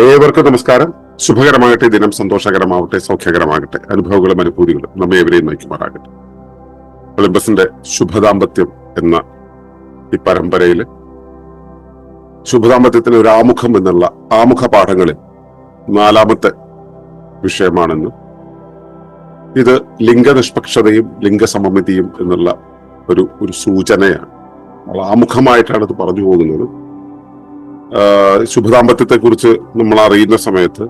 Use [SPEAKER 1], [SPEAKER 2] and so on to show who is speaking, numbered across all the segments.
[SPEAKER 1] ഏവർക്കും നമസ്കാരം. ശുഭകരമാകട്ടെ ദിനം സന്തോഷകരമാവട്ടെ സൗഖ്യകരമാകട്ടെ അനുഭവങ്ങളും അനുഭൂതികളും നമ്മെ എവരെയും നയിക്കുമാറാകട്ടെ. ഒളിമ്പസിന്റെ ശുഭദാമ്പത്യം എന്ന ഈ പരമ്പരയിൽ ശുഭദാമ്പത്യത്തിന് ഒരു ആമുഖം എന്നുള്ള ആമുഖ പാഠങ്ങളിൽ നാലാമത്തെ വിഷയമാണെന്ന് ഇത് ലിംഗനിഷ്പക്ഷതയും ലിംഗസമമിതിയും എന്നുള്ള ഒരു ഒരു സൂചനയാണ്. ആമുഖമായിട്ടാണ് ഇത് പറഞ്ഞു പോകുന്നത്. ആഹ് ശുഭദാമ്പത്യത്തെ കുറിച്ച് നമ്മൾ അറിയുന്ന സമയത്ത്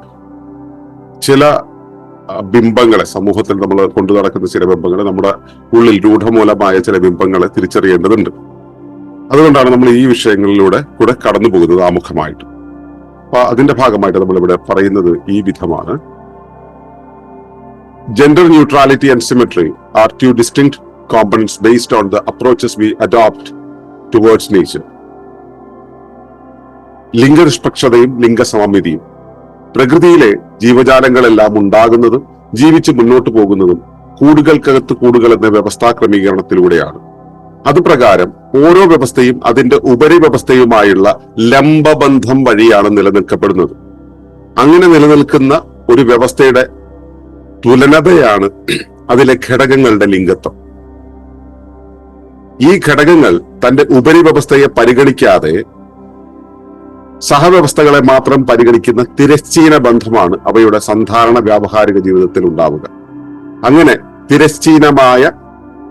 [SPEAKER 1] ചില ബിംബങ്ങളെ സമൂഹത്തിൽ നമ്മൾ കൊണ്ടു നടക്കുന്ന ചില ബിംബങ്ങളെ നമ്മുടെ ഉള്ളിൽ രൂഢമൂലമായ ചില ബിംബങ്ങളെ തിരിച്ചറിയേണ്ടതുണ്ട്. അതുകൊണ്ടാണ് നമ്മൾ ഈ വിഷയങ്ങളിലൂടെ കൂടെ കടന്നു പോകുന്നത് ആമുഖമായിട്ട്. അപ്പൊ അതിന്റെ ഭാഗമായിട്ട് നമ്മളിവിടെ പറയുന്നത് ഈ വിധമാണ്. Gender neutrality and symmetry are two distinct components based on the approaches we adopt towards nature ലിംഗനിഷ്പക്ഷതയും ലിംഗസമമിതിയും. പ്രകൃതിയിലെ ജീവജാലങ്ങളെല്ലാം ഉണ്ടാകുന്നതും ജീവിച്ച് മുന്നോട്ടു പോകുന്നതും കൂടുകൾക്കകത്ത് കൂടുകൾ എന്ന വ്യവസ്ഥാ ക്രമീകരണത്തിലൂടെയാണ്. അതുപ്രകാരം ഓരോ വ്യവസ്ഥയും അതിന്റെ ഉപരിവ്യവസ്ഥയുമായുള്ള ലംബബന്ധം വഴിയാണ് നിലനിൽക്കപ്പെടുന്നത്. അങ്ങനെ നിലനിൽക്കുന്ന ഒരു വ്യവസ്ഥയുടെ തുലനതയാണ് അതിലെ ഘടകങ്ങളുടെ ലിംഗത്വം. ഈ ഘടകങ്ങൾ തന്റെ ഉപരിവ്യവസ്ഥയെ പരിഗണിക്കാതെ സഹവ്യവസ്ഥകളെ മാത്രം പരിഗണിക്കുന്ന തിരശ്ചീന ബന്ധമാണ് അവയുടെ സാധാരണ വ്യാവഹാരിക ജീവിതത്തിൽ ഉണ്ടാവുക. അങ്ങനെ തിരശ്ചീനമായ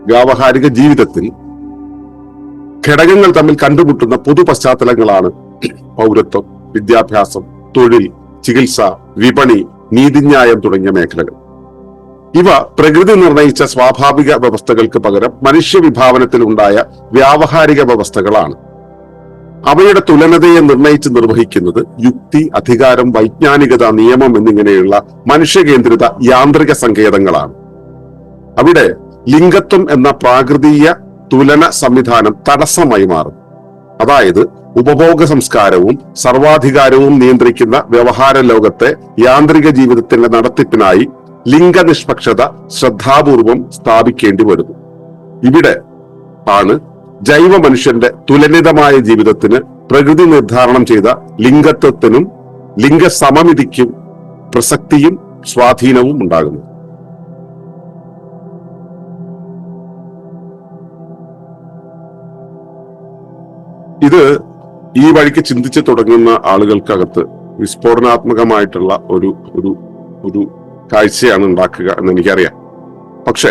[SPEAKER 1] വ്യാവഹാരിക ജീവിതത്തിൽ ഘടകങ്ങൾ തമ്മിൽ കണ്ടുമുട്ടുന്ന പൊതു പശ്ചാത്തലങ്ങളാണ് പൗരത്വം വിദ്യാഭ്യാസം തൊഴിൽ ചികിത്സ വിപണി നീതിന്യായം തുടങ്ങിയ മേഖലകൾ. ഇവ പ്രകൃതി നിർണയിച്ച സ്വാഭാവിക വ്യവസ്ഥകൾക്ക് പകരം മനുഷ്യ വിഭാവനത്തിൽ ഉണ്ടായ വ്യാവഹാരിക വ്യവസ്ഥകളാണ്. അവയുടെ തുലനതയെ നിർണയിച്ച് നിർവഹിക്കുന്നത് യുക്തി അധികാരം വൈജ്ഞാനികത നിയമം എന്നിങ്ങനെയുള്ള മനുഷ്യകേന്ദ്രിത യാന്ത്രിക സങ്കേതങ്ങളാണ്. അവിടെ ലിംഗത്വം എന്ന പ്രാകൃതീയ തുലന സംവിധാനം തടസ്സമായി മാറും. അതായത് ഉപഭോഗ സംസ്കാരവും സർവാധികാരവും നിയന്ത്രിക്കുന്ന വ്യവഹാര ലോകത്തെ യാന്ത്രിക ജീവിതത്തിന്റെ നടത്തിപ്പിനായി ലിംഗനിഷ്പക്ഷത ശ്രദ്ധാപൂർവം സ്ഥാപിക്കേണ്ടി വരുന്നു. ഇവിടെ ആണ് ജൈവ മനുഷ്യന്റെ തുലനിതമായ ജീവിതത്തിന് പ്രകൃതി നിർദ്ധാരണം ചെയ്ത ലിംഗത്വത്തിനും ലിംഗസമമിതിക്കും പ്രസക്തിയും സ്വാധീനവും ഉണ്ടാകുന്നു. ഇത് ഈ വഴിക്ക് ചിന്തിച്ചു തുടങ്ങുന്ന ആളുകൾക്കകത്ത് വിസ്ഫോടനാത്മകമായിട്ടുള്ള ഒരു ഒരു ഒരു കാഴ്ചയാണ് ഉണ്ടാക്കുക എന്ന് എനിക്കറിയാം. പക്ഷേ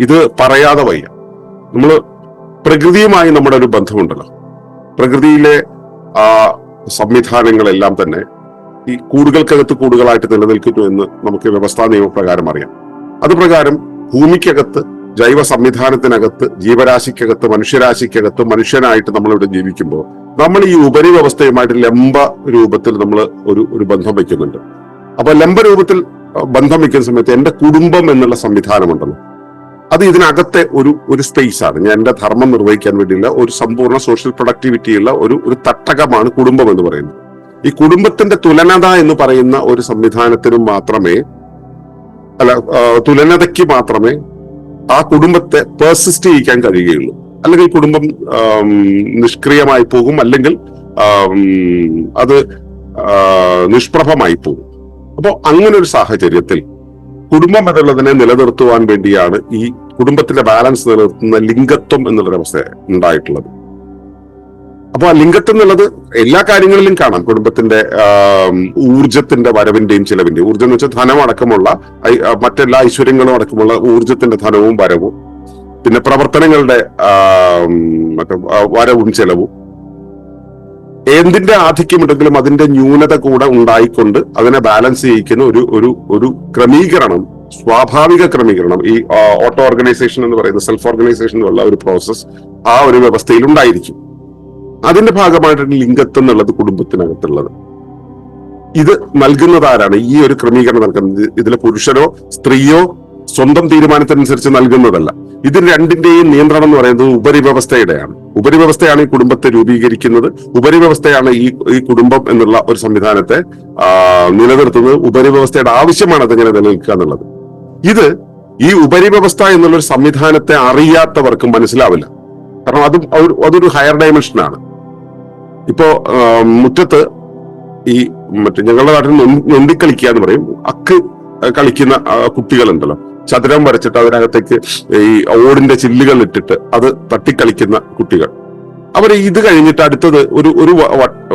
[SPEAKER 1] ഇത് പറയാതെ വയ്യ. നമ്മൾ പ്രകൃതിയുമായി നമ്മുടെ ഒരു ബന്ധമുണ്ടല്ലോ. പ്രകൃതിയിലെ ആ സംവിധാനങ്ങളെല്ലാം തന്നെ ഈ കൂടുകൾക്കകത്ത് കൂടുകളായിട്ട് നിലനിൽക്കുന്നു എന്ന് നമുക്ക് വ്യവസ്ഥാ നിയമപ്രകാരം അറിയാം. അത് പ്രകാരം ഭൂമിക്കകത്ത് ജൈവ സംവിധാനത്തിനകത്ത് ജീവരാശിക്കകത്ത് മനുഷ്യരാശിക്കകത്ത് മനുഷ്യനായിട്ട് നമ്മളിവിടെ ജീവിക്കുമ്പോൾ നമ്മൾ ഈ ഉപരിവ്യവസ്ഥയുമായിട്ട് ലംബ രൂപത്തിൽ നമ്മൾ ഒരു ഒരു ബന്ധം വയ്ക്കുന്നുണ്ട്. അപ്പൊ ലംബ രൂപത്തിൽ ബന്ധം വയ്ക്കുന്ന സമയത്ത് എന്റെ കുടുംബം എന്നുള്ള സംവിധാനമുണ്ടല്ലോ. അത് ഇതിനകത്തെ ഒരു ഒരു സ്പേസ് ആണ്. ഞാൻ എന്റെ ധർമ്മം നിർവഹിക്കാൻ വേണ്ടിയുള്ള ഒരു സമ്പൂർണ സോഷ്യൽ പ്രൊഡക്ടിവിറ്റിയുള്ള ഒരു ഒരു തട്ടകമാണ് കുടുംബം എന്ന് പറയുന്നത്. ഈ കുടുംബത്തിന്റെ തുലനത എന്ന് പറയുന്ന ഒരു സംവിധാനത്തിനും മാത്രമേ അല്ല തുലനതയ്ക്ക് മാത്രമേ ആ കുടുംബത്തെ പേഴ്സിസ്റ്റ് ചെയ്യിക്കാൻ കഴിയുകയുള്ളൂ. അല്ലെങ്കിൽ കുടുംബം നിഷ്ക്രിയമായി പോകും അല്ലെങ്കിൽ അത് നിഷ്പ്രഭമായി പോകും. അപ്പോൾ അങ്ങനെ ഒരു സാഹചര്യത്തിൽ കുടുംബം എന്നുള്ളതിനെ നിലനിർത്തുവാൻ വേണ്ടിയാണ് ഈ കുടുംബത്തിലെ ബാലൻസ് നിലനിർത്തുന്ന ലിംഗത്വം എന്നുള്ളൊരവസ്ഥ ഉണ്ടായിട്ടുള്ളത്. അപ്പൊ ആ ലിംഗത്വം എന്നുള്ളത് എല്ലാ കാര്യങ്ങളിലും കാണാം. കുടുംബത്തിന്റെ ഊർജത്തിന്റെ വരവിന്റെയും ചിലവിന്റെയും. ഊർജം എന്ന് വെച്ചാൽ ധനം അടക്കമുള്ള മറ്റെല്ലാ ഐശ്വര്യങ്ങളും അടക്കമുള്ള ഊർജത്തിന്റെ ധനവും വരവും. പിന്നെ പ്രവർത്തനങ്ങളുടെ മറ്റേ വരവും ചെലവും. എന്തിന്റെ ആധിക്യമുണ്ടെങ്കിലും അതിന്റെ ന്യൂനത കൂടെ ഉണ്ടായിക്കൊണ്ട് അതിനെ ബാലൻസ് ചെയ്യിക്കുന്ന ഒരു ഒരു ഒരു ക്രമീകരണം സ്വാഭാവിക ക്രമീകരണം ഈ ഓട്ടോ ഓർഗനൈസേഷൻ എന്ന് പറയുന്ന സെൽഫ് ഓർഗനൈസേഷൻ എന്നുള്ള ഒരു പ്രോസസ് ആ ഒരു വ്യവസ്ഥയിൽ ഉണ്ടായിരിക്കും. അതിന്റെ ഭാഗമായിട്ടാണ് ലിംഗത്വം എന്നുള്ളത് കുടുംബത്തിനകത്തുള്ളത്. ഇത് നൽകുന്നത് ആരാണ്? ഈ ഒരു ക്രമീകരണം നൽകുന്നത് ഇതിലെ പുരുഷനോ സ്ത്രീയോ സ്വന്തം തീരുമാനത്തിനനുസരിച്ച് നൽകുന്നതല്ല. ഇത് രണ്ടിന്റെയും നിയന്ത്രണം എന്ന് പറയുന്നത് ഉപരിവ്യവസ്ഥയുടെയാണ്. ഉപരിവ്യവസ്ഥയാണ് ഈ കുടുംബത്തെ രൂപീകരിക്കുന്നത്. ഉപരിവ്യവസ്ഥയാണ് ഈ ഈ കുടുംബം എന്നുള്ള ഒരു സംവിധാനത്തെ നിലനിർത്തുന്നത്. ഉപരിവ്യവസ്ഥയുടെ ആവശ്യമാണ് അതെങ്ങനെ നിലനിൽക്കുക എന്നുള്ളത്. ഇത് ഈ ഉപരിവ്യവസ്ഥ എന്നുള്ള ഒരു സംവിധാനത്തെ അറിയാത്തവർക്കും മനസ്സിലാവില്ല. കാരണം അതും അതൊരു ഹയർ ഡയമെൻഷനാണ് ഇപ്പോ മുറ്റത്ത് ഈ മറ്റേ ഞങ്ങളുടെ നാട്ടിൽ നൊന്തിക്കളിക്കുക എന്ന് പറയും. അക്ക് കളിക്കുന്ന കുട്ടികളുണ്ടല്ലോ. ചതുരം വരച്ചിട്ട് അതിനകത്തേക്ക് ഈ ഓടിന്റെ ചില്ലുകൾ ഇട്ടിട്ട് അത് തട്ടിക്കളിക്കുന്ന കുട്ടികൾ. അവർ ഇത് കഴിഞ്ഞിട്ട് അടുത്തത് ഒരു ഒരു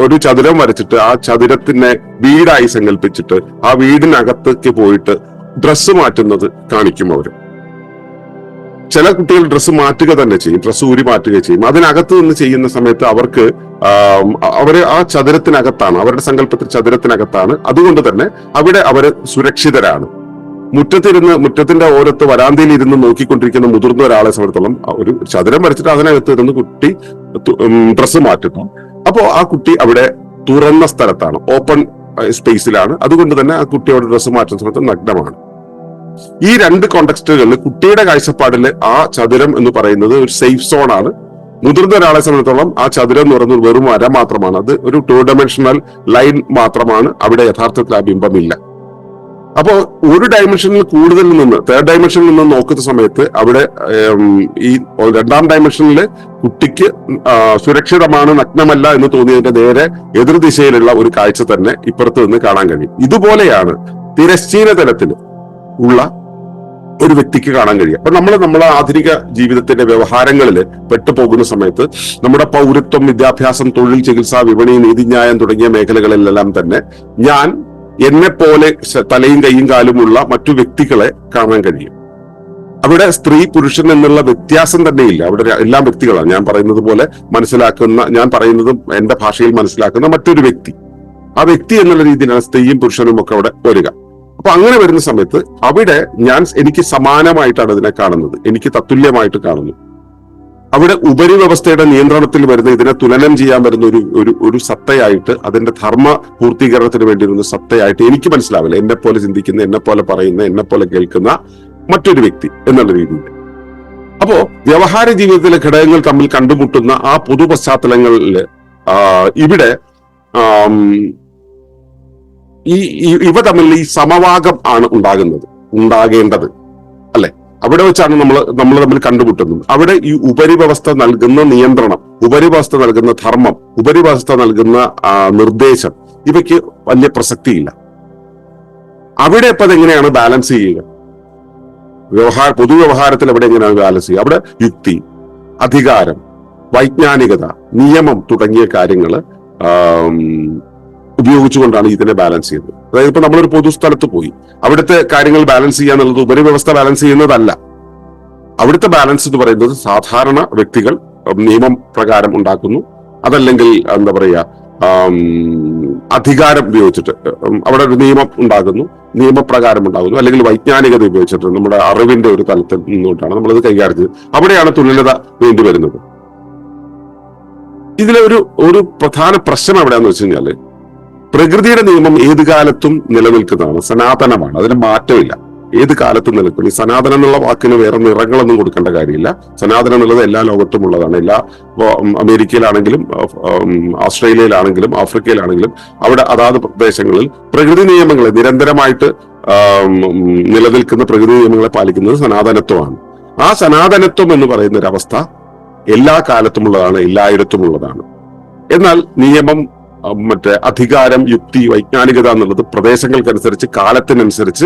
[SPEAKER 1] ഒരു ചതുരം വരച്ചിട്ട് ആ ചതുരത്തിനെ വീടായി സങ്കല്പിച്ചിട്ട് ആ വീടിനകത്തേക്ക് പോയിട്ട് ഡ്രസ്സ് മാറ്റുന്നത് കാണിക്കും അവർ. ചില കുട്ടികൾ ഡ്രസ്സ് മാറ്റുക തന്നെ ചെയ്യും ഡ്രസ്സ് ഊരി മാറ്റുക ചെയ്യും. അതിനകത്ത് നിന്ന് ചെയ്യുന്ന സമയത്ത് അവർക്ക് അവർ ആ ചതുരത്തിനകത്താണ് അവരുടെ സങ്കല്പത്തിൽ ചതുരത്തിനകത്താണ്. അതുകൊണ്ട് തന്നെ അവിടെ അവർ സുരക്ഷിതരാണ്. മുറ്റത്തിരുന്ന് മുറ്റത്തിന്റെ ഓരത്ത് വരാന്തയിൽ ഇരുന്ന് നോക്കിക്കൊണ്ടിരിക്കുന്ന മുതിർന്ന ഒരാളെ സംബന്ധിച്ചോളം ഒരു ചതുരം വരച്ചിട്ട് അതിനകത്ത് ഇരുന്ന് കുട്ടി ഡ്രസ്സ് മാറ്റുന്നു. അപ്പോ ആ കുട്ടി അവിടെ തുറന്ന സ്ഥലത്താണ്. ഓപ്പൺ സ്പേസിലാണ്. അതുകൊണ്ട് തന്നെ ആ കുട്ടിയോട് ഡ്രസ്സ് മാറ്റുന്ന സമയത്ത് നഗ്നമാണ്. ഈ രണ്ട് കോണ്ടക്സ്റ്റുകളിൽ കുട്ടിയുടെ കാഴ്ചപ്പാടിൽ ആ ചതുരം എന്ന് പറയുന്നത് ഒരു സേഫ് സോൺ ആണ്. മുതിർന്ന ഒരാളെ സംബന്ധിച്ചോളം ആ ചതുരം എന്ന് പറയുന്നത് വെറും അര മാത്രമാണ്. അത് ഒരു ടു ഡയമെൻഷണൽ ലൈൻ മാത്രമാണ്. അവിടെ യഥാർത്ഥത്തിൽ ആ ബിംബമില്ല. അപ്പോ ഒരു ഡയമെൻഷനിൽ കൂടുതൽ നിന്ന് തേർഡ് ഡയമെൻഷനിൽ നിന്ന് നോക്കുന്ന സമയത്ത് അവിടെ ഈ രണ്ടാം ഡയമെൻഷനിൽ കുട്ടിക്ക് സുരക്ഷിതമാണ് നഗ്നമല്ല എന്ന് തോന്നിയതിന്റെ നേരെ എതിർദിശയിലുള്ള ഒരു കാഴ്ച തന്നെ ഇപ്പുറത്ത് നിന്ന് കാണാൻ കഴിയും. ഇതുപോലെയാണ് തിരശ്ചീന തലത്തിൽ ഉള്ള ഒരു വ്യക്തിക്ക് കാണാൻ കഴിയും അപ്പൊ നമ്മൾ നമ്മളെ ആധുനിക ജീവിതത്തിന്റെ വ്യവഹാരങ്ങളിൽ പെട്ടുപോകുന്ന സമയത്ത് നമ്മുടെ പൗരത്വം വിദ്യാഭ്യാസം തൊഴിൽ ചികിത്സ വിപണി നീതിന്യായം തുടങ്ങിയ മേഖലകളിലെല്ലാം തന്നെ ഞാൻ എന്നെ പോലെ തലയും കൈയും കാലുമുള്ള മറ്റു വ്യക്തികളെ കാണാൻ കഴിയും. അവിടെ സ്ത്രീ പുരുഷൻ എന്നുള്ള വ്യത്യാസം തന്നെയില്ല. അവിടെ എല്ലാ വ്യക്തികളാണ്. ഞാൻ പറയുന്നത് പോലെ മനസ്സിലാക്കുന്ന ഞാൻ പറയുന്നതും എന്റെ ഭാഷയിൽ മനസ്സിലാക്കുന്ന മറ്റൊരു വ്യക്തി. ആ വ്യക്തി എന്നുള്ള രീതിയിലാണ് സ്ത്രീയും പുരുഷനും ഒക്കെ അവിടെ വരിക. അപ്പൊ അങ്ങനെ വരുന്ന സമയത്ത് അവിടെ ഞാൻ എനിക്ക് സമാനമായിട്ടാണ് ഇതിനെ കാണുന്നത്. എനിക്ക് തത്തുല്യമായിട്ട് കാണുന്നു. അവിടെ ഉപരിവ്യവസ്ഥയുടെ നിയന്ത്രണത്തിൽ വരുന്ന ഇതിനെ തുലനം ചെയ്യാൻ വരുന്ന ഒരു ഒരു ഒരു സത്തയായിട്ട് അതിന്റെ ധർമ്മ പൂർത്തീകരണത്തിന് വേണ്ടി വരുന്ന സത്തയായിട്ട് എനിക്ക് മനസ്സിലാവില്ല. എന്നെ പോലെ ചിന്തിക്കുന്ന എന്നെ പോലെ പറയുന്ന എന്നെ പോലെ കേൾക്കുന്ന മറ്റൊരു വ്യക്തി എന്നുള്ള രീതിയിൽ. അപ്പോ വ്യവഹാര ജീവിതത്തിലെ ഘടകങ്ങൾ തമ്മിൽ കണ്ടുമുട്ടുന്ന ആ പൊതു പശ്ചാത്തലങ്ങളിൽ ഇവിടെ ഈ ഇവ തമ്മിൽ ഈ സമവാകം ആണ് ഉണ്ടാകുന്നത് ഉണ്ടാകേണ്ടത്. അവിടെ വെച്ചാണ് നമ്മൾ നമ്മൾ തമ്മിൽ കണ്ടുമുട്ടുന്നത്. അവിടെ ഈ ഉപരിവ്യവസ്ഥ നൽകുന്ന നിയന്ത്രണം ഉപരിവ്യവസ്ഥ നൽകുന്ന ധർമ്മം ഉപരിവ്യവസ്ഥ നൽകുന്ന നിർദ്ദേശം ഇവയ്ക്ക് വലിയ പ്രസക്തിയില്ല. അവിടെ ഇപ്പൊ അതെങ്ങനെയാണ് ബാലൻസ് ചെയ്യുക? വ്യവഹാര പൊതുവ്യവഹാരത്തിൽ അവിടെ എങ്ങനെയാണ് ബാലൻസ് ചെയ്യുക? അവിടെ യുക്തി അധികാരം വൈജ്ഞാനികത നിയമം തുടങ്ങിയ കാര്യങ്ങൾ ഉപയോഗിച്ചുകൊണ്ടാണ് ഇതിനെ ബാലൻസ് ചെയ്യുന്നത്. അതായത് ഇപ്പൊ നമ്മളൊരു പൊതുസ്ഥലത്ത് പോയി. അവിടുത്തെ കാര്യങ്ങൾ ബാലൻസ് ചെയ്യുക എന്നുള്ളത് ഉപരിവ്യവസ്ഥ ബാലൻസ് ചെയ്യുന്നതല്ല. അവിടുത്തെ ബാലൻസ് എന്ന് പറയുന്നത് സാധാരണ വ്യക്തികൾ നിയമം പ്രകാരം ഉണ്ടാക്കുന്നു. അതല്ലെങ്കിൽ എന്താ പറയാ അധികാരം ഉപയോഗിച്ചിട്ട് അവിടെ ഒരു നിയമം ഉണ്ടാകുന്നു. നിയമപ്രകാരം ഉണ്ടാകുന്നു. അല്ലെങ്കിൽ വൈജ്ഞാനികത ഉപയോഗിച്ചിട്ട് നമ്മുടെ അറിവിന്റെ ഒരു തലത്തിൽ നിന്നുകൊണ്ടാണ് നമ്മളത് കൈകാര്യം ചെയ്തത്. അവിടെയാണ് തുല്യത വേണ്ടി വരുന്നത് ഇതിലെ ഒരു ഒരു പ്രധാന പ്രശ്നം എവിടെയാന്ന് വെച്ച് കഴിഞ്ഞാൽ പ്രകൃതിയുടെ നിയമം ഏത് കാലത്തും നിലനിൽക്കുന്നതാണ്. സനാതനമാണ്. അതിന് മാറ്റമില്ല. ഏത് കാലത്തും നിലനിൽക്കും. ഈ സനാതനം എന്നുള്ള വാക്കിന് വേറെ നിറങ്ങളൊന്നും കൊടുക്കേണ്ട കാര്യമില്ല. സനാതനം എന്നുള്ളത് എല്ലാ ലോകത്തും ഉള്ളതാണ്. എല്ലാ അമേരിക്കയിലാണെങ്കിലും ഓസ്ട്രേലിയയിലാണെങ്കിലും ആഫ്രിക്കയിലാണെങ്കിലും അവിടെ അതാത് പ്രദേശങ്ങളിൽ പ്രകൃതി നിയമങ്ങളെ നിരന്തരമായിട്ട് നിലനിൽക്കുന്ന പ്രകൃതി നിയമങ്ങളെ പാലിക്കുന്നത് സനാതനത്വമാണ്. ആ സനാതനത്വം എന്ന് പറയുന്ന ഒരു അവസ്ഥ എല്ലാ കാലത്തുമുള്ളതാണ് എല്ലായിടത്തും ഉള്ളതാണ് എന്നാൽ നിയമം മറ്റേ അധികാരം യുക്തി വൈജ്ഞാനികത എന്നുള്ളത് പ്രദേശങ്ങൾക്കനുസരിച്ച് കാലത്തിനനുസരിച്ച്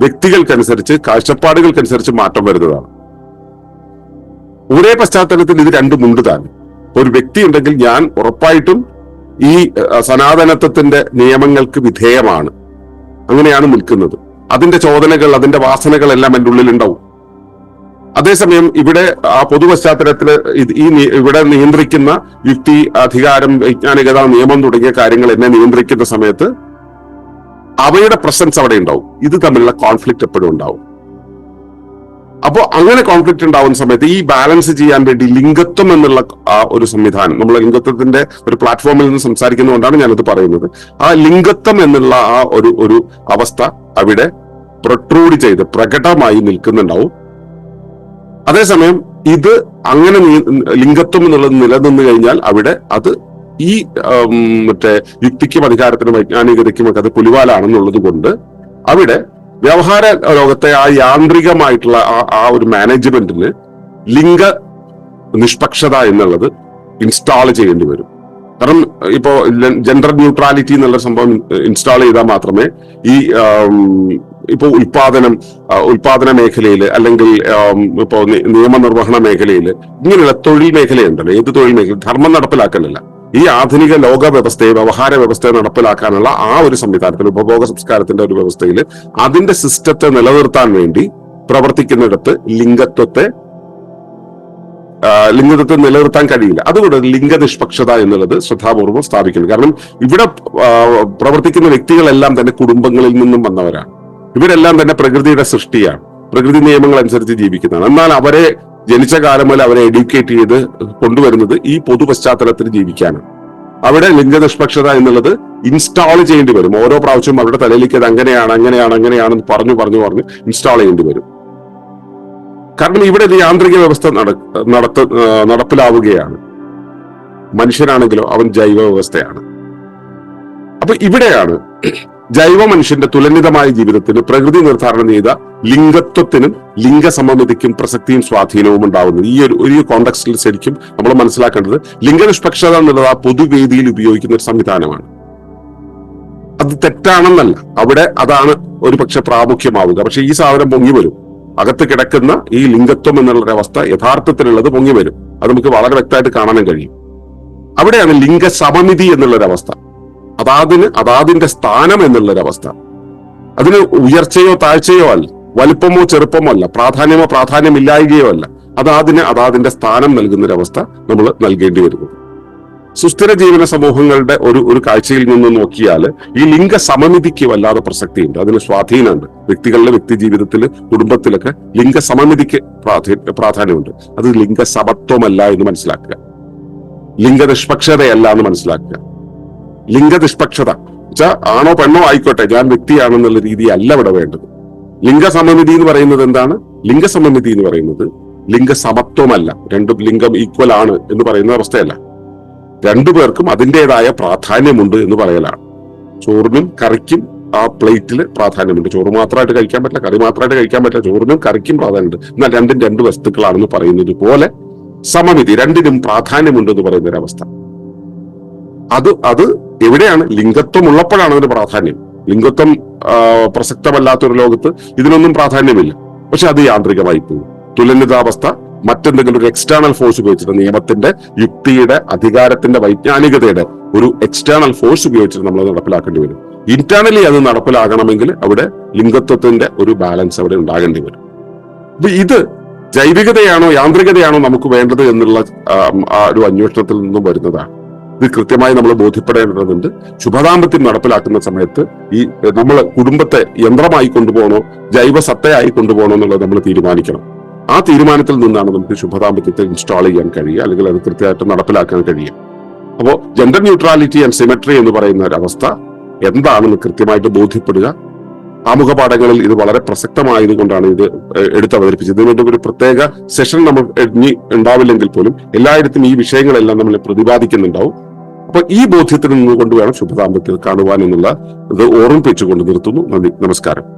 [SPEAKER 1] വ്യക്തികൾക്കനുസരിച്ച് കാഴ്ചപ്പാടുകൾക്കനുസരിച്ച് മാറ്റം വരുന്നതാണ്. ഒരേ പശ്ചാത്തലത്തിൽ ഇത് രണ്ടും ഉണ്ട് താൻ. ഒരു വ്യക്തി ഉണ്ടെങ്കിൽ ഞാൻ ഉറപ്പായിട്ടും ഈ സനാതനത്വത്തിന്റെ നിയമങ്ങൾക്ക് വിധേയമാണ്. അങ്ങനെയാണ് നിൽക്കുന്നത്. അതിന്റെ ചോദനകൾ അതിന്റെ വാസനകൾ എല്ലാം എന്റെ ഉള്ളിൽ ഉണ്ടാവും അതേസമയം ഇവിടെ ആ പൊതു പശ്ചാത്തലത്തിൽ ഈ ഇവിടെ നിയന്ത്രിക്കുന്ന യുക്തി അധികാരം വൈജ്ഞാനികത നിയമം തുടങ്ങിയ കാര്യങ്ങൾ എന്നെ നിയന്ത്രിക്കുന്ന സമയത്ത് അവയുടെ പ്രസൻസ് അവിടെ ഉണ്ടാവും. ഇത് തമ്മിലുള്ള കോൺഫ്ലിക്റ്റ് എപ്പോഴും ഉണ്ടാവും. അപ്പോൾ അങ്ങനെ കോൺഫ്ലിക്റ്റ് ഉണ്ടാവുന്ന സമയത്ത് ഈ ബാലൻസ് ചെയ്യാൻ വേണ്ടി ലിംഗത്വം എന്നുള്ള ആ ഒരു സംവിധാനം നമ്മൾ ലിംഗത്വത്തിന്റെ ഒരു പ്ലാറ്റ്ഫോമിൽ നിന്ന് സംസാരിക്കുന്നതുകൊണ്ടാണ് ഞാനത് പറയുന്നത്. ആ ലിംഗത്വം എന്നുള്ള ആ ഒരു ഒരു അവസ്ഥ അവിടെ പ്രൊട്രൂഡ് ചെയ്ത് പ്രകടമായി നിൽക്കുന്നുണ്ടാവും. അതേസമയം ഇത് അങ്ങനെ ലിംഗത്വം എന്നുള്ളത് നിലനിന്ന് കഴിഞ്ഞാൽ അവിടെ അത് ഈ മറ്റേ യുക്തിക്കും അധികാരത്തിനും വൈജ്ഞാനികതയ്ക്കും ഒക്കെ അത് പുലിവാലാണെന്നുള്ളത് കൊണ്ട് അവിടെ വ്യവഹാര ലോകത്തെ ആ യാന്ത്രികമായിട്ടുള്ള ആ ആ ഒരു മാനേജ്മെന്റിന് ലിംഗ നിഷ്പക്ഷത എന്നുള്ളത് ഇൻസ്റ്റാൾ ചെയ്യേണ്ടി വരും. കാരണം ഇപ്പോ ജെൻഡർ ന്യൂട്രാലിറ്റി എന്നുള്ള സംഭവം ഇൻസ്റ്റാൾ ചെയ്താൽ മാത്രമേ ഈ ഇപ്പോൾ ഇപ്പോ ഉൽപാദനം ഉൽപാദന മേഖലയിൽ അല്ലെങ്കിൽ ഇപ്പോ നിയമനിർവഹണ മേഖലയിൽ ഇങ്ങനെയുള്ള തൊഴിൽ മേഖലയുണ്ടല്ലോ. ഏത് തൊഴിൽ മേഖല ധർമ്മം നടപ്പിലാക്കലല്ല. ഈ ആധുനിക ലോക വ്യവസ്ഥയെ വ്യവഹാര വ്യവസ്ഥയെ നടപ്പിലാക്കാനുള്ള ആ ഒരു സംവിധാനത്തിൽ ഉപഭോഗ സംസ്കാരത്തിന്റെ ഒരു വ്യവസ്ഥയിൽ അതിന്റെ സിസ്റ്റത്തെ നിലനിർത്താൻ വേണ്ടി പ്രവർത്തിക്കുന്നിടത്ത് ലിംഗത്വത്തെ ലിംഗത്വത്തെ നിലനിർത്താൻ കഴിയില്ല. അതുകൊണ്ട് ലിംഗനിഷ്പക്ഷത എന്നുള്ളത് ശ്രദ്ധാപൂർവം സ്ഥാപിക്കണം. കാരണം ഇവിടെ പ്രവർത്തിക്കുന്ന വ്യക്തികളെല്ലാം തന്നെ കുടുംബങ്ങളിൽ നിന്നും വന്നവരാണ്. ഇവരെല്ലാം തന്നെ പ്രകൃതിയുടെ സൃഷ്ടിയാണ്. പ്രകൃതി നിയമങ്ങൾ അനുസരിച്ച് ജീവിക്കുന്നതാണ്. എന്നാൽ അവരെ ജനിച്ച കാലം മുതൽ അവരെ എഡ്യൂക്കേറ്റ് ചെയ്ത് കൊണ്ടുവരുന്നത് ഈ പൊതു പശ്ചാത്തലത്തിൽ ജീവിക്കാനാണ്. അവിടെ ലിംഗനിഷ്പക്ഷത എന്നുള്ളത് ഇൻസ്റ്റാൾ ചെയ്യേണ്ടി വരും. ഓരോ പ്രാവശ്യവും അവരുടെ തലയിലേക്ക് അത് അങ്ങനെയാണ് അങ്ങനെയാണ് അങ്ങനെയാണെന്ന് പറഞ്ഞു പറഞ്ഞു പറഞ്ഞ് ഇൻസ്റ്റാൾ ചെയ്യേണ്ടി വരും. കാരണം ഇവിടെ ഒരു യാന്ത്രിക വ്യവസ്ഥ നട നടത്ത നടപ്പിലാവുകയാണ്. മനുഷ്യനാണെങ്കിലോ അവൻ ജൈവ വ്യവസ്ഥയാണ്. അപ്പൊ ഇവിടെയാണ് ജൈവ മനുഷ്യന്റെ തുലനിതമായ ജീവിതത്തിന് പ്രകൃതി നിർദ്ധാരണം ചെയ്ത ലിംഗത്വത്തിനും ലിംഗസമമിതിക്കും പ്രസക്തിയും സ്വാധീനവും ഉണ്ടാവുന്നത്. ഈ ഒരു ഒരു കോണ്ടക്സ്റ്റിൽ ശരിക്കും നമ്മൾ മനസ്സിലാക്കേണ്ടത് ലിംഗനിഷ്പക്ഷത എന്നുള്ളത് ആ പൊതുവേദിയിൽ ഉപയോഗിക്കുന്ന ഒരു സംവിധാനമാണ്. അത് തെറ്റാണെന്നല്ല. അവിടെ അതാണ് ഒരു പക്ഷെ പ്രാമുഖ്യമാവുക. പക്ഷെ ഈ സാധനം പൊങ്ങി വരും. അകത്ത് കിടക്കുന്ന ഈ ലിംഗത്വം എന്നുള്ള അവസ്ഥ യഥാർത്ഥത്തിലുള്ളത് പൊങ്ങി വരും. അത് നമുക്ക് വളരെ വ്യക്തമായിട്ട് കാണാനും കഴിയും. അവിടെയാണ് ലിംഗ സമമിതി എന്നുള്ളൊരവസ്ഥ അതാതിന് അതാതിന്റെ സ്ഥാനം എന്നുള്ളൊരവസ്ഥ അതിന് ഉയർച്ചയോ താഴ്ചയോ അല്ല. വലുപ്പമോ ചെറുപ്പമോ അല്ല. പ്രാധാന്യമോ പ്രാധാന്യമില്ലായികയോ അല്ല. അതാതിന് അതാതിന്റെ സ്ഥാനം നൽകുന്നൊരവസ്ഥ നമ്മൾ നൽകേണ്ടി വരുന്നത് സുസ്ഥിര ജീവന സമൂഹങ്ങളുടെ ഒരു ഒരു കാഴ്ചയിൽ നിന്ന് നോക്കിയാൽ ഈ ലിംഗ സമമിതിക്ക് വല്ലാതെ പ്രസക്തിയുണ്ട്. അതിന് സ്വാധീനമുണ്ട്. വ്യക്തികളുടെ വ്യക്തി ജീവിതത്തിൽ കുടുംബത്തിലൊക്കെ ലിംഗ സമമിതിക്ക് പ്രാധാന്യ പ്രാധാന്യമുണ്ട്. അത് ലിംഗ സമത്വമല്ല എന്ന് മനസ്സിലാക്കുക. ലിംഗ നിഷ്പക്ഷതയല്ല എന്ന് മനസ്സിലാക്കുക. ലിംഗനിഷ്പക്ഷത വെച്ചാൽ ആണോ പെണ്ണോ ആയിക്കോട്ടെ ഞാൻ വ്യക്തിയാണെന്നുള്ള രീതി അല്ല ഇവിടെ വേണ്ടത്. ലിംഗ സമമിതി എന്ന് പറയുന്നത് എന്താണ്? ലിംഗ സമമിതി എന്ന് പറയുന്നത് ലിംഗ സമത്വമല്ല. രണ്ടും ലിംഗം ഈക്വൽ ആണ് എന്ന് പറയുന്ന അവസ്ഥയല്ല. രണ്ടുപേർക്കും അതിന്റെതായ പ്രാധാന്യമുണ്ട് എന്ന് പറയലാണ്. ചോറിനും കറിക്കും ആ പ്ലേറ്റിൽ പ്രാധാന്യമുണ്ട്. ചോറ് മാത്രമായിട്ട് കഴിക്കാൻ പറ്റില്ല കറി മാത്രമായിട്ട് കഴിക്കാൻ പറ്റില്ല ചോറിനും കറിക്കും പ്രാധാന്യമുണ്ട്. എന്നാൽ രണ്ടും രണ്ട് വസ്തുക്കളാണെന്ന് പറയുന്നത് പോലെ സമമിതി രണ്ടിനും പ്രാധാന്യമുണ്ട് എന്ന് പറയുന്ന ഒരവസ്ഥ അത് അത് എവിടെയാണ്? ലിംഗത്വം ഉള്ളപ്പോഴാണ് അതിന് പ്രാധാന്യം. ലിംഗത്വം പ്രസക്തമല്ലാത്ത ഒരു ലോകത്ത് ഇതിനൊന്നും പ്രാധാന്യമില്ല. പക്ഷെ അത് യാന്ത്രികമായി പോകും. തുലനിതാവസ്ഥ മറ്റെന്തെങ്കിലും ഒരു എക്സ്റ്റേണൽ ഫോഴ്സ് ഉപയോഗിച്ചിട്ട് നിയമത്തിന്റെ യുക്തിയുടെ അധികാരത്തിന്റെ വൈജ്ഞാനികതയുടെ ഒരു എക്സ്റ്റേണൽ ഫോഴ്സ് ഉപയോഗിച്ചിട്ട് നമ്മൾ നടപ്പിലാക്കേണ്ടി വരും. ഇന്റേണലി അത് നടപ്പിലാകണമെങ്കിൽ അവിടെ ലിംഗത്വത്തിന്റെ ഒരു ബാലൻസ് അവിടെ ഉണ്ടാകേണ്ടി വരും. അപ്പൊ ഇത് ജൈവികതയാണോ യാന്ത്രികതയാണോ നമുക്ക് വേണ്ടത് എന്നുള്ള ഒരു അന്വേഷണത്തിൽ നിന്നും വരുന്നതാണ്. ഇത് കൃത്യമായി നമ്മൾ ബോധ്യപ്പെടേണ്ടതുണ്ട്. ശുഭദാമ്പത്യം നടപ്പിലാക്കുന്ന സമയത്ത് ഈ നമ്മൾ കുടുംബത്തെ യന്ത്രമായി കൊണ്ടുപോകണോ ജൈവ സത്തയായി കൊണ്ടുപോകണോ എന്നുള്ളത് നമ്മൾ തീരുമാനിക്കണം. ആ തീരുമാനത്തിൽ നിന്നാണ് നമുക്ക് ശുഭദാമ്പത്യത്തെ ഇൻസ്റ്റാൾ ചെയ്യാൻ കഴിയുക അല്ലെങ്കിൽ അത് കൃത്യമായിട്ട് നടപ്പിലാക്കാൻ കഴിയുക. അപ്പോൾ ജെൻഡർ ന്യൂട്രാലിറ്റി ആൻഡ് സിമെട്രി എന്ന് പറയുന്ന ഒരു അവസ്ഥ എന്താണെന്ന് കൃത്യമായിട്ട് ബോധ്യപ്പെടുക. ആമുഖ പാഠങ്ങളിൽ ഇത് വളരെ പ്രസക്തമായത് കൊണ്ടാണ് ഇത് അവതരിപ്പിച്ചത് ഇതിന് ഒരു പ്രത്യേക സെഷൻ നമ്മൾ ഇനി ഉണ്ടാവില്ലെങ്കിൽ പോലും എല്ലായിടത്തും ഈ വിഷയങ്ങളെല്ലാം നമ്മൾ പ്രതിപാദിക്കുന്നുണ്ടാവും. അപ്പൊ ഈ ബോധ്യത്തിൽ നിന്നുകൊണ്ട് വേണം ശുഭദാമ്പത്യം കാണുവാൻ എന്നുള്ള ഇത് ഓർമ്മിപ്പിച്ചുകൊണ്ട് നിർത്തുന്നു. നന്ദി. നമസ്കാരം.